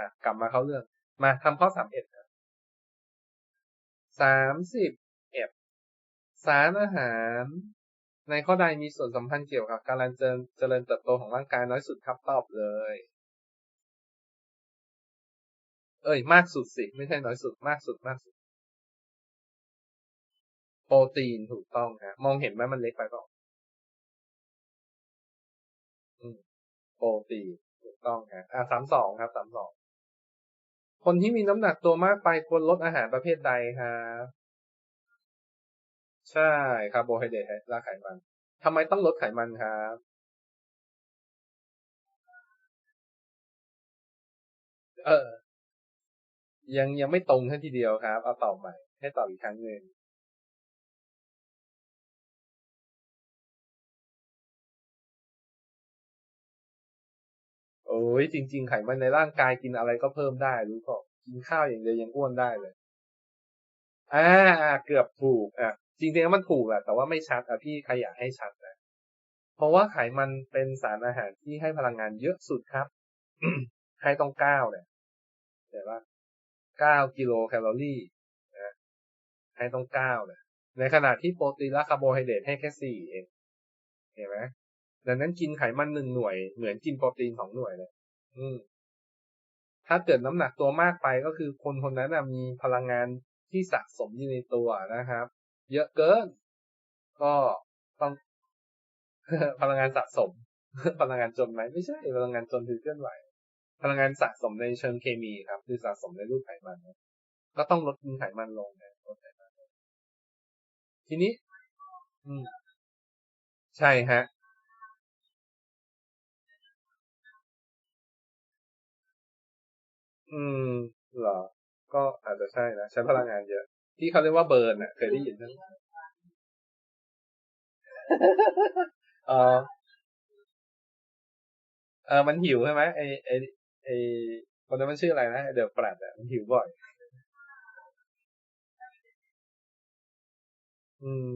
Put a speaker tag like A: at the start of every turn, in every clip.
A: อะกลับมาเข้าเรื่อง มาทำข้อสามเอ็ดสามสิบเอ็ดสารอาหารในข้อใดมีส่วนสัมพันธ์เกี่ยวกับการเจริญเจริญเติบโตของร่างกายน้อยสุดครับตอบเลย เอ้ยมากสุดสิ ไม่ใช่น้อยสุดมากสุดมากสุด โปรตีนถูกต้องฮะมองเห็นไหมมันเล็กไปเปล่าโปรตีนถูกต้องฮะอ่าสามสองครับสามสอง คนที่มีน้ำหนักตัวมากไปควรลดอาหารประเภทใดครับใช่คาร์โบไฮเดรตและไขมันทำไมต้องลดไขมันครับเออ ยังยังไม่ตรงท่านทีเดียวครับ เอาตอบใหม่ ให้ตอบอีกครั้งหนึ่ง โอ้ยจริง ๆ ไขมันในร่างกายกินอะไรก็เพิ่มได้รู้ป่ะกินข้าวอย่างเดียวยังอ้วนได้เลยอ่าเกือบถูกอะจริงๆแล้วมันถูกแหละแต่ว่าไม่ชัดอะพี่ขยายให้ชัดนะเพราะว่าไขมันเป็นสารอาหารที่ให้พลังงานเยอะสุดครับให้ต้องเก้าเนี่ยเห็นปะเก้ากิโลแคลอรี่นะให้ต้องเก้าเนี่ยในขณะที่โปรตีนและคาร์โบไฮเดรตให้แค่สี่เองเห็นไหม ดังนั้นกินไขมันหนึ่งหน่วยเหมือนกินโปรตีนสองหน่วยเลย อืม ถ้าเกิดน้ำหนักตัวมากไปก็คือคนคนนั้นมีพลังงานที่สะสมอยู่ในตัวนะครับ เยอะเกิน ก็ต้องพลังงานสะสม พลังงานจนไหมไม่ใช่ พลังงานจนคือเคลื่อนไหว พลังงานสะสมในเชิงเคมีครับ คือสะสมในรูปไขมันก็ต้องลดกินไขมันลงนะลดไขมันลงทีนี้ อืม ใช่ฮะ อืมเหรอ ก็อาจจะใช่นะ ใช้พลังงานเยอะ ที่เขาเรียกว่าเบิร์นอะ เคยได้ยินไหมเออเออมันหิวใช่ไหมไอไอไอคนนั้นมันชื่ออะไรนะเดอะแฟลตอะมันหิวบ่อย อืม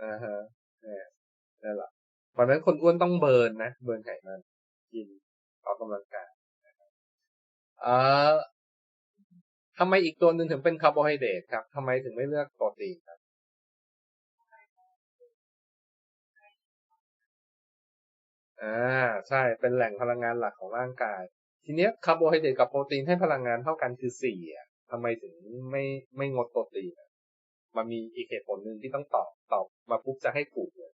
A: อ่าฮะ นั่นแหละเพราะนั้นคนอ้วนต้องเบิร์นนะ เบิร์นไขมันกินออกกำลังกายเอ่อทำไมอีกตัวหนึ่งถึงเป็นคาร์โบไฮเดรตครับทำไมถึงไม่เลือกโปรตีนครับอ่าใช่เป็นแหล่งพลังงานหลักของร่างกาย ทีเนี้ยคาร์โบไฮเดรตกับโปรตีนให้พลังงานเท่ากันคือสี่อะทำไมถึงไม่ไม่งดโปรตีนมันมีอีกเหตุผลหนึ่งที่ต้องตอบตอบมาปุ๊บจะให้ถูกเลย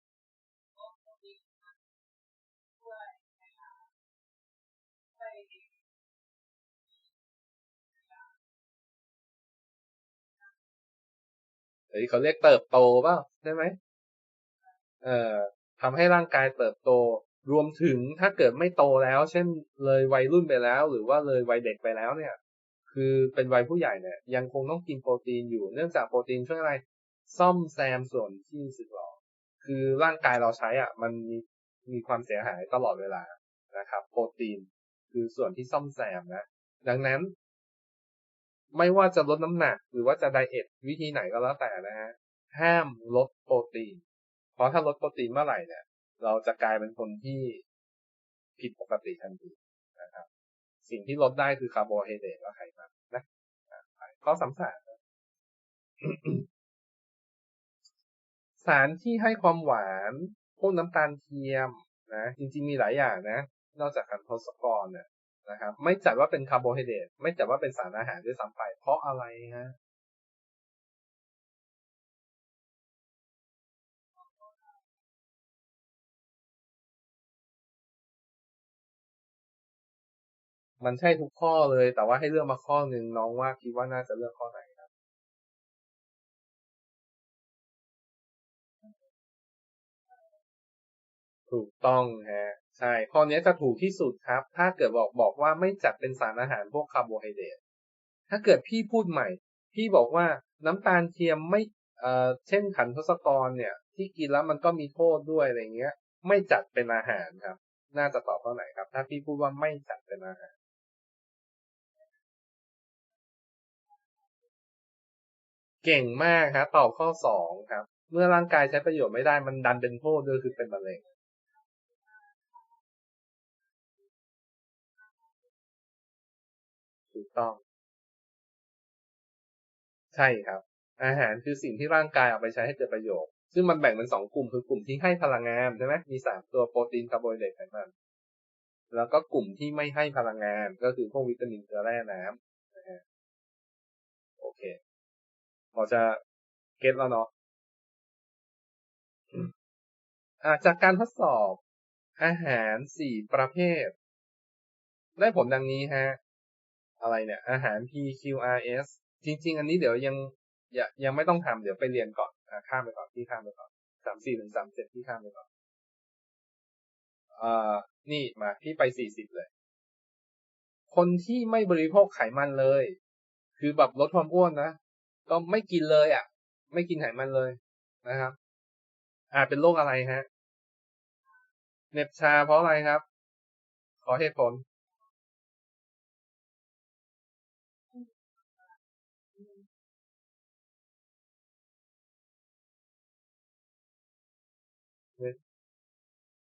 A: เฮ้ยเขาเรียกเติบโตเปล่าใช่ไหมเอ่อทำให้ร่างกายเติบโต รวมถึงถ้าเกิดไม่โตแล้ว เช่นเลยวัยรุ่นไปแล้ว หรือว่าเลยวัยเด็กไปแล้วเนี่ย คือเป็นวัยผู้ใหญ่เนี่ยยังคงต้องกินโปรตีนอยู่เนื่องจากโปรตีนช่วยอะไร ซ่อมแซมส่วนที่สึกหรอคือร่างกายเราใช้อะ มันมีมีความเสียหายตลอดเวลานะครับ โปรตีนคือส่วนที่ซ่อมแซมนะดังนั้น ไม่ว่าจะลดน้ำหนัก หรือว่าจะไดเอทวิธีไหนก็แล้วแต่นะฮะห้ามลดโปรตีน เพราะถ้าลดโปรตีนเมื่อไหร่เนี่ย เราจะกลายเป็นคนที่ผิดปกติทันทีนะครับ สิ่งที่ลดได้คือคาร์โบไฮเดรตและไขมันนะข้อสำคัญสารที่ให้ความหวานพวกน้ำตาลเทียมนะจริงๆมีหลายอย่างนะ นอกจากการทศกรเนี่ย นะครับ ไม่จัดว่าเป็นคาร์โบไฮเดรตไม่จัดว่าเป็นสารอาหารด้วยซ้ำไป เพราะอะไรฮะมันใช่ทุกข้อเลย แต่ว่าให้เลือกมาข้อหนึ่งน้องว่าคิดว่าน่าจะเลือกข้อไหนครับ ถูกต้องฮะ ใช่ข้อนี้จะถูกที่สุดครับ ถ้าเกิดบอกบอกว่าไม่จัดเป็นสารอาหารพวกคาร์โบไฮเดรตถ้าเกิดพี่พูดใหม่ พี่บอกว่าน้ำตาลเทียมไม่เอ่อเช่นขันทศกรเนี่ย ที่กินแล้วมันก็มีโทษด้วยอะไรเงี้ย ไม่จัดเป็นอาหารครับ น่าจะตอบข้อไหนครับ ถ้าพี่พูดว่าไม่จัดเป็นอาหารเก่งมากครับตอบข้อสองครับเเมื่อร่างกายใช้ประโยชน์ไม่ได้มันดันเป็นโทษด้วยคือเป็นมะเร็ง ต้อง ใช่ครับ อาหารคือสิ่งที่ร่างกายเอาไปใช้ให้เกิดประโยชน์ ซึ่งมันแบ่งเป็นสองกลุ่มคือกลุ่มที่ให้พลังงานใช่ไหมมีสามตัวโปรตีนคาร์โบไฮเดรตไขมันแล้วก็กลุ่มที่ไม่ให้พลังงานก็คือพวกวิตามินเกลือแร่น้ำนะฮะโอเคพอจะเก็ตแล้วเนาะจากการทดสอบอาหารสี่ประเภท ได้ผลดังนี้ฮะ อะไรเนี่ย อาหาร PQRS จริง ๆ อันนี้เดี๋ยวยังยังยังไม่ต้องทำเดี๋ยวไปเรียนก่อนอข้ามไปก่อนที่ข้ามไปก่อนสามสี่ถึงสามเจ็ดที่ข้ามไปก่อนอ่านี่มาที่ไปสี่สิบเลย คนที่ไม่บริโภคไขมันเลย คือแบบลดความอ้วนนะก็ไม่กินเลยอะ ไม่กินไขมันเลยนะครับอาจเป็นโรคอะไรฮะเน็บชาเพราะอะไรครับ ขอเหตุผล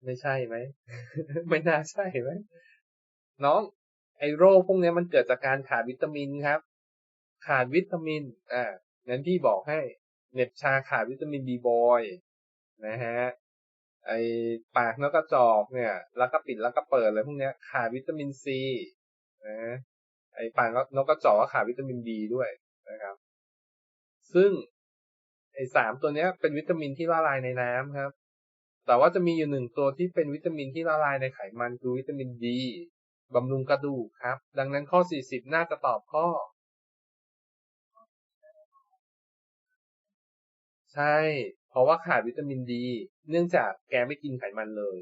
A: ไม่ใช่ไหม ไม่น่าใช่ไหมน้อง ไอโรคพวกนี้มันเกิดจากการขาดวิตามินครับ ขาดวิตามิน อ่างั้นพี่บอกให้ เน็บชาขาดวิตามินบีบอยนะฮะ ไอปากนกกระจอกเนี่ย แล้วก็ปิดแล้วก็เปิดอะไรพวกนี้ขาดวิตามินซีนะไอปากนกกระจอกก็ขาดวิตามินบีด้วยนะครับ ซึ่งไอสามตัวนี้เป็นวิตามินที่ละลายในน้ำครับ แต่ว่าจะมีอยู่หนึ่งตัวที่เป็นวิตามินที่ละลายในไขมันคือวิตามินดีบำรุงกระดูกครับ ดังนั้นข้อ 40 น่าจะตอบข้อ ใช่ เพราะว่าขาดวิตามินดี เนื่องจากแกไม่กินไขมันเลย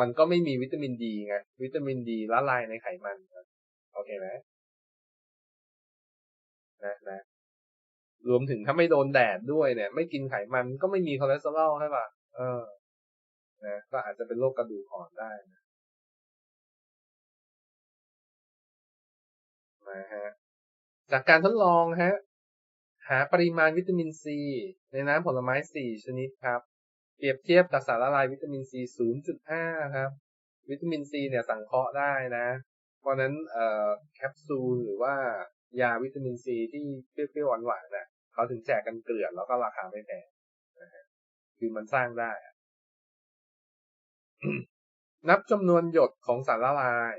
A: มันก็ไม่มีวิตามินดีไง วิตามินดีละลายในไขมันโอเคไหมนะนะรวมถึงถ้าไม่โดนแดดด้วยเนี่ย ไม่กินไขมันก็ไม่มีคอเลสเตอรอลใช่ป่ะ เออ นะก็อาจจะเป็นโรคกระดูกอ่อนได้นะนะฮะจากการทดลองฮะ หาปริมาณวิตามินซี ในน้ำผลไม้ 4 ชนิดครับ เปรียบเทียบกับสารละลายวิตามินซี 0.5 ครับ วิตามินซีเนี่ยสังเคราะห์ได้นะ เพราะนั้นแคปซูลหรือว่ายาวิตามินซีที่เปรี้ยวๆหวานๆน่ะเขาถึงแจกกันเกลื่อนแล้วก็ราคาไม่แพงนะฮะคือมันสร้างได้ นับจำนวนหยดของสารละลาย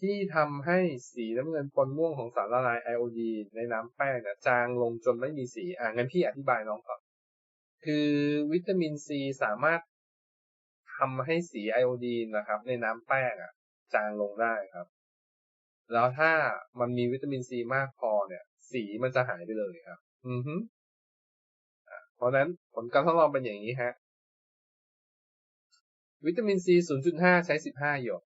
A: ที่ทำให้สีน้ำเงินปนม่วงของสารละลายไอโอดีนในน้ำแป้งเนี่ยจางลงจนไม่มีสี อ่างั้นพี่อธิบายน้องก่อน คือวิตามินซีสามารถทำให้สีไอโอดีนนะครับ ในน้ำแป้งอะจางลงได้ครับ แล้วถ้ามันมีวิตามินซีมากพอเนี่ย สีมันจะหายไปเลยครับ อือฮึเพราะนั้นผลการทดลองเป็นอย่างนี้ฮะ วิตามินซี0.5 ใช้ 15 หยด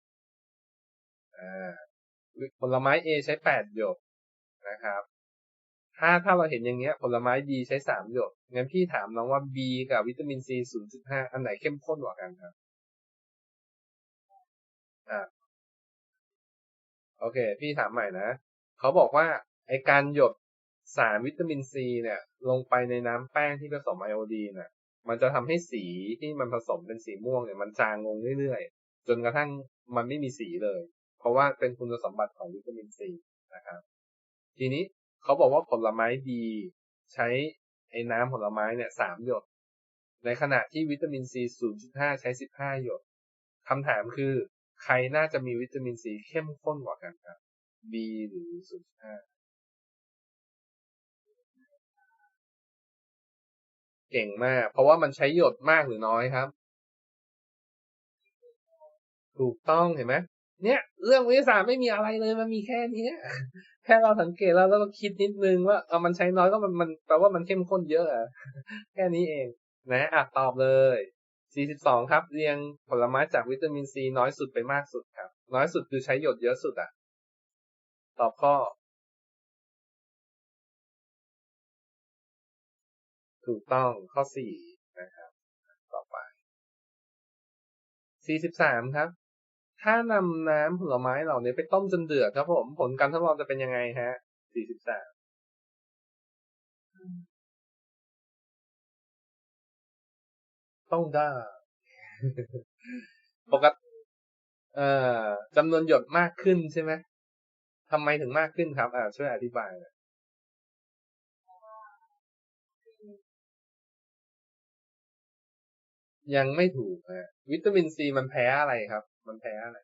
A: ผลไม้ A ใช้แปดหยดนะครับ ถ้าถ้าเราเห็นอย่างเงี้ย ผลไม้ B ใช้สามหยดงั้นพี่ถามน้องว่า B กับวิตามิน C 0.5 อันไหนเข้มข้นกว่ากันครับ อ่า โอเค พี่ถามใหม่นะ เขาบอกว่าไอการหยดสารวิตามินซีเนี่ย ลงไปในน้ำแป้งที่ผสมไอโอดีนน่ะ มันจะทำให้สีที่มันผสมเป็นสีม่วงเนี่ยมันจางลงเรื่อยๆ จนกระทั่งมันไม่มีสีเลย เพราะว่าเป็นคุณสมบัติของวิตามินซีนะครับ ทีนี้เขาบอกว่าผลไม้ดีใช้ไอ้น้ำผลไม้เนี่ยสามหยด ในขณะที่วิตามินซี0.5ใช้15หยดคำถามคือใครน่าจะมีวิตามินซีเข้มข้นกว่ากันครับ B หรือ0.5 เก่งมาก เพราะว่ามันใช้หยดมากหรือน้อยครับ ถูกต้องเห็นไหมเนี่ย เรื่องวิทยาศาสตร์ไม่มีอะไรเลยมันมีแค่นี้แค่เราสังเกตแล้วเราก็คิดนิดนึงว่าเออมันใช้น้อยก็มันมันแปลว่ามันเข้มข้นเยอะอะแค่นี้เอง นะอะตอบเลย 42 ครับ เรียงผลไม้จากวิตามินซีน้อยสุดไปมากสุดครับ น้อยสุดคือใช้หยดเยอะสุดอะ ตอบข้อ ถูกต้องข้อ4นะครับ ต่อไป43ครับ ถ้านำน้ำผลไม้เหล่านี้ไปต้มจนเดือดครับผม ผลการทดลองจะเป็นยังไงฮะสี่สิบสามต้องได้ปกติเอ่อจำนวนหยดมากขึ้นใช่ไหมทำไมถึงมากขึ้นครับ อ่าช่วยอธิบายน่อ ยังไม่ถูกอะวิตามินซีมันแพ้อะไรครับ มันแพ้อะไร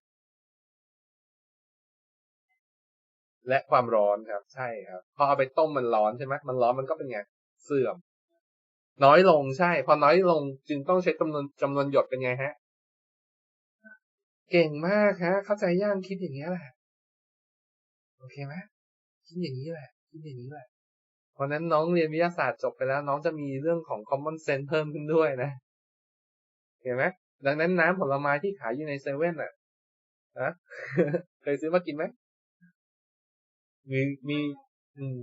A: และความร้อนครับ ใช่ครับ พอเอาไปต้มมันร้อนใช่ไหมมันร้อนมันก็เป็นไง เสื่อม น้อยลงใช่ พอน้อยลงจึงต้องใช้จำนวนจำนวนหยดเป็นไงฮะ เก่งมากฮะ เข้าใจย่างคิดอย่างนี้แหละ โอเคไหมคิดอย่างนี้แหละคิดอย่างนี้แหละเพราะนั้นน้องเรียนวิทยาศาสตร์จบไปแล้ว น้องจะมีเรื่องของ common sense เพิ่มขึ้นด้วยนะ เห็นไหมดังนั้นน้ำผลไม้ที่ขายอยู่ในเซเว่นอะนะเคยซื้อมากินไหมมีมีอืม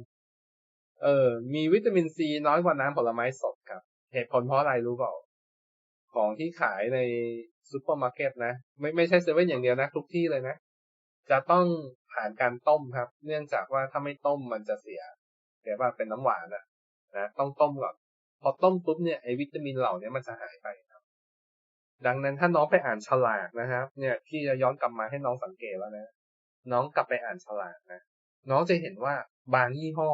A: เออ มีวิตามินซีน้อยกว่าน้ำผลไม้สดครับ เหตุผลเพราะอะไรรู้เปล่า ของที่ขายในซูเปอร์มาร์เก็ตนะ ไม่ไม่ใช่เซเว่นอย่างเดียวนะ ทุกที่เลยนะ จะต้องผ่านการต้มครับ เนื่องจากว่าถ้าไม่ต้มมันจะเสียเดี๋ยวว่าเป็นน้ำหวานอะนะ ต้องต้มก่อน พอต้มปุ๊บเนี่ยไอวิตามินเหล่านี้มันจะหายไป ดังนั้นถ้าน้องไปอ่านฉลากนะครับ เนี่ยที่จะย้อนกลับมาให้น้องสังเกตแล้วนะ น้องกลับไปอ่านฉลากนะน้องจะเห็นว่าบางยี่ห้อ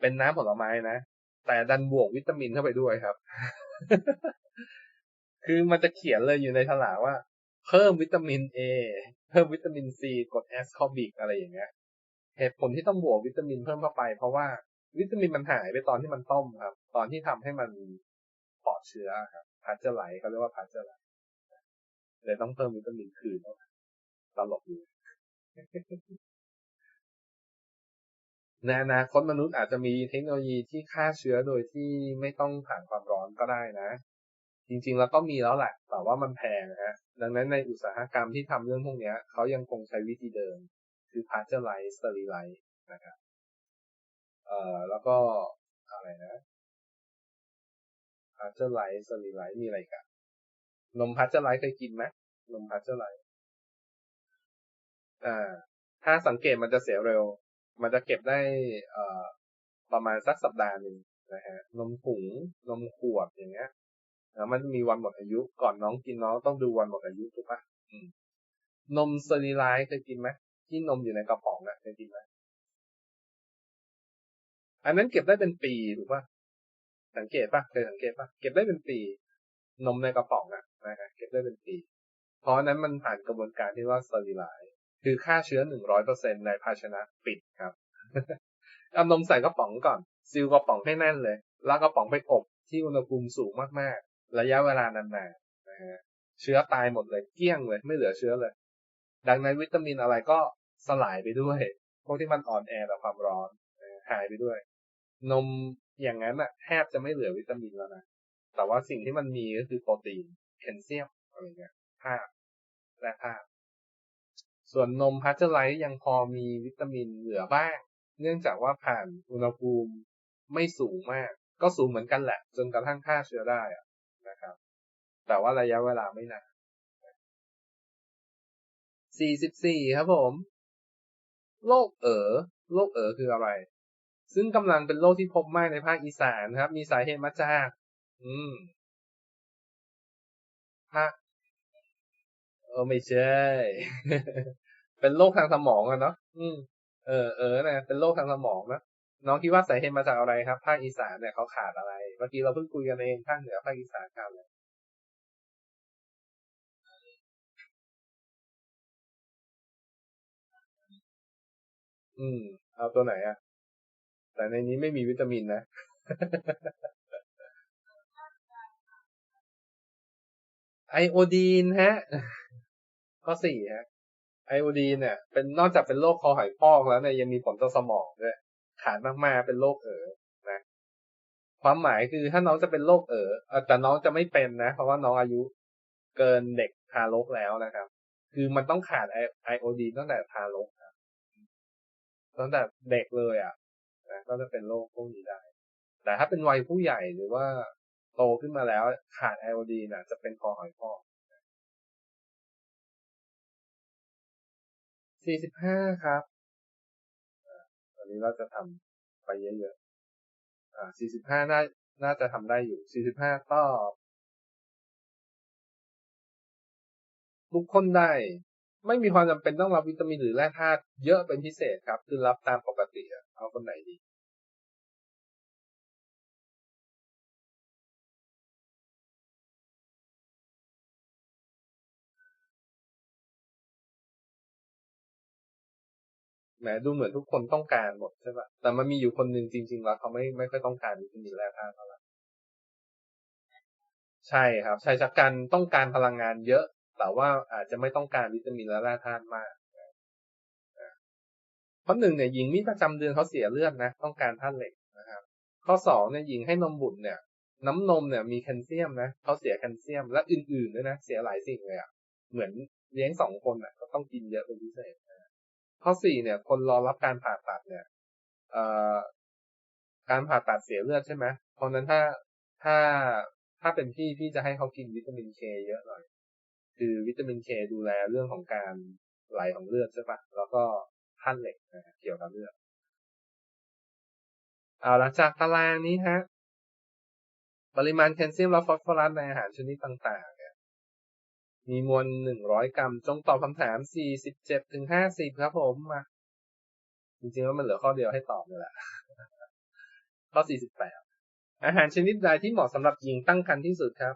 A: เป็นน้ำผลไม้นะแต่ดันบวกวิตามินเข้าไปด้วยครับ คือมันจะเขียนเลยอยู่ในฉลากว่า เพิ่มวิตามิน A เพิ่มวิตามิน C กดแอสคอบิกอะไรอย่างเงี้ยเหตุผลที่ต้องบวกวิตามินเพิ่มเข้าไป เพราะว่าวิตามินมันหายไปตอนที่มันต้มครับ ตอนที่ทำให้มันปลอดเชื้อครับ พัชเจอร์ไหลเขาเรียกว่าพัชเจอร์ไหลเลยต้องเพิ่มวิตามินคืนตลกอยู่ในอนาคตมนุษย์อาจจะมีเทคโนโลยีที่ฆ่าเชื้อโดยที่ไม่ต้องผ่านความร้อนก็ได้นะ จริงๆแล้วก็มีแล้วแหละ แต่ว่ามันแพงฮะ ดังนั้นในอุตสาหกรรมที่ทำเรื่องพวกนี้เขายังคงใช้วิธีเดิม คือพาสเจอร์ไลท์สเตอริไลท์นะครับ เอ่อแล้วก็อะไรนะ พาสเจอร์ไลท์สเตริไลท์มีอะไรกันนมพาสเจอร์ไลท์เคยกินไหมนมพาสเจอร์ไลท์อ่า ถ้าสังเกตมันจะเสียเร็ว มันจะเก็บได้เอ่อประมาณสักสัปดาห์หนึ่งนะฮะนมผงนมขวดอย่างเงี้ยแล้วมันมีวันหมดอายุก่อนน้องกินน้องต้องดูวันหมดอายุถูกปะนมสเตริไลท์เคยกินไหมที่นมอยู่ในกระป๋องอะเคยกินไหมอันนั้นเก็บได้เป็นปีถูกปะ สังเกตปะเคยสังเกตปะเก็บได้เป็นปี นมในกระป๋องอะนะฮะเก็บได้เป็นปี เพราะนั้นมันผ่านกระบวนการที่ว่าสเตอริไลท์คือฆ่าเชื้อหนึ่งร้อยเปอร์เซ็นในภาชนะปิดครับเอานมใส่กระป๋องก่อนซีลกระป๋องให้แน่นเลย แล้วกระป๋องไปอบที่อุณหภูมิสูงมากๆ ระยะเวลานานๆนะฮะเชื้อตายหมดเลยเกลี้ยงเลยไม่เหลือเชื้อเลย ดังนั้นวิตามินอะไรก็สลายไปด้วย พวกที่มันอ่อนแอต่อความร้อนหายไปด้วย นม อย่างนั้นอะแทบจะไม่เหลือวิตามินแล้วนะ แต่ว่าสิ่งที่มันมีก็คือโปรตีนแคลเซียมอะไรเงี้ยธาตุและธาตุส่วนนมพัชเจอร์ไลท์ยังพอมีวิตามินเหลือบ้าง เนื่องจากว่าผ่านอุณหภูมิไม่สูงมาก ก็สูงเหมือนกันแหละ จนกระทั่งฆ่าเชื้อได้นะครับ แต่ว่าระยะเวลาไม่นาน44 ครับผม โรคเอ๋อโรคเอ๋อคืออะไร ซึ่งกำลังเป็นโรคที่พบมากในภาคอีสานครับ มีสาเหตุมาจาก อืมภาคเออไม่ใช่ เป็นโรคทางสมองอะเนาะอืม เออเออนะเป็นโรคทางสมองนะน้องคิดว่าสาเหตุมาจากอะไรครับภาคอีสานเนี่ยเขาขาดอะไร เมื่อกี้เราเพิ่งคุยกันเองภาคเหนือภาคอีสานขาดเลยอืม เอาตัวไหนอะ แต่ในนี้ไม่มีวิตามินนะไอโอดีนฮะ ข้อสี่ฮะไอโอดีนเนี่ยเป็นนอกจากเป็นโรคคอหอยพอกแล้วเนี่ยยังมีผลต่อสมองด้วยขาดมากๆเป็นโรคเอ๋อนะความหมายคือถ้าน้องจะเป็นโรคเอ๋อแต่น้องจะไม่เป็นนะ เพราะว่าน้องอายุเกินเด็กทารกแล้วนะครับ คือมันต้องขาดไอโอดีนตั้งแต่ทารกครับตั้งแต่เด็กเลยอะ นะก็จะเป็นโรคพวกนี้ได้ แต่ถ้าเป็นวัยผู้ใหญ่หรือว่าโตขึ้นมาแล้วขาดไอโอดีนะจะเป็นคอหอยพอก45ครับอันนี้เราจะทำไปเยอะๆอ่าสี่น่า น่าจะทำได้อยู่สี่ตอบทุกคนได้ ไม่มีความจำเป็นต้องรับวิตามินหรือแร่ธาตุเยอะเป็นพิเศษครับ คือรับตามปกติ เอาคนไหนดีแหมดูเหมือนทุกคนต้องการหมดใช่ปะแต่มันมีอยู่คนหนึ่งจริง ๆ แล้วเขาไม่ไม่ค่อยต้องการวิตามินแร่ธาตุเท่าไหร่ใช่ครับชายชะกันต้องการพลังงานเยอะ แต่ว่าอาจจะไม่ต้องการวิตามินและแร่ธาตุมาก เพราะหนึ่งเนี่ยหญิงมีประจำเดือนเขาเสียเลือดนะ ต้องการธาตุเหล็กนะครับ ข้อสองเนี่ยหญิงให้นมบุตรเนี่ย น้ำนมเนี่ยมีแคลเซียมนะเขาเสียแคลเซียมและอื่นๆด้วยนะ เสียหลายสิ่งเลยอะ่ะเหมือนเลี้ยงสองคนอะก็ต้องกินเยอะเป็นพิเศษนะข้อสี่เนี่ย คนรอรับการผ่าตัดเนี่ยเอ่อการผ่าตัดเสียเลือดใช่ไหมเพราะนั้นถ้าถ้าถ้าเป็นพี่พี่จะให้เขากินวิตามินเคเยอะหน่อย คือวิตามินเคดูแลเรื่องของการไหลของเลือดใช่ปะแล้วก็ ธาตุเหล็กนะเกี่ยวกับเลือดเอาหละจากตารางนี้ฮะปริมาณแคลเซียมและฟอสฟอรัสในอาหารชนิดต่าง ๆ เนี่ย มีมวลหนึ่งร้อยกรัม จงตอบคำถามสี่สิบเจ็ดถึงห้าสิบครับผมมาจริงๆแล้วมันเหลือข้อเดียวให้ตอบนี่แหละ ข้อสี่สิบแปดอาหารชนิดใดที่เหมาะสำหรับหญิงตั้งครรภ์ที่สุดครับ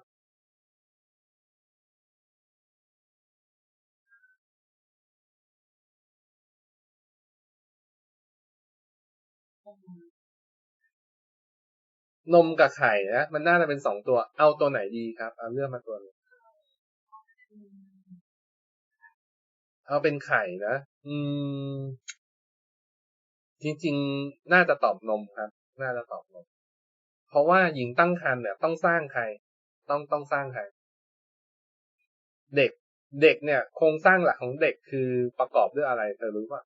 A: นมกับไข่นะมันน่าจะเป็นสองตัว เอาตัวไหนดีครับ เอาเลือกมาตัวหนึงเอาเป็นไข่นะ อืม จริง ๆ น่าจะตอบนมครับ น่าจะตอบนม เพราะว่าหญิงตั้งครรภ์เนี่ย ต้องสร้างใครต้องต้องสร้างใครเด็ก เด็กเนี่ย โครงสร้างหลักของเด็กคือประกอบด้วยอะไร เธอรู้ป่ะ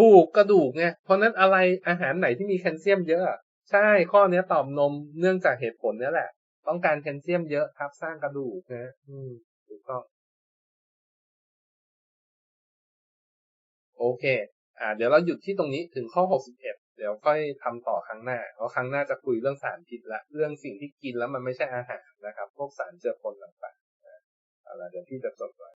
A: ถูกกระดูกไงเพราะนั้นอะไรอาหารไหนที่มีแคลเซียมเยอะ ใช่ข้อเนี้ยตอบนมเนื่องจากเหตุผลเนี้ยแหละ ต้องการแคลเซียมเยอะครับสร้างกระดูกนะอืมถูกต้องโอเค อ่า เดี๋ยวเราหยุดที่ตรงนี้ถึงข้อ 61 เดี๋ยวค่อยทำต่อครั้งหน้า เพราะครั้งหน้าจะคุยเรื่องสารพิษละ เรื่องสิ่งที่กินแล้วมันไม่ใช่อาหารนะครับ พวกสารเจือปนต่างๆนะเอาละเดี๋ยวพี่จะจดไว้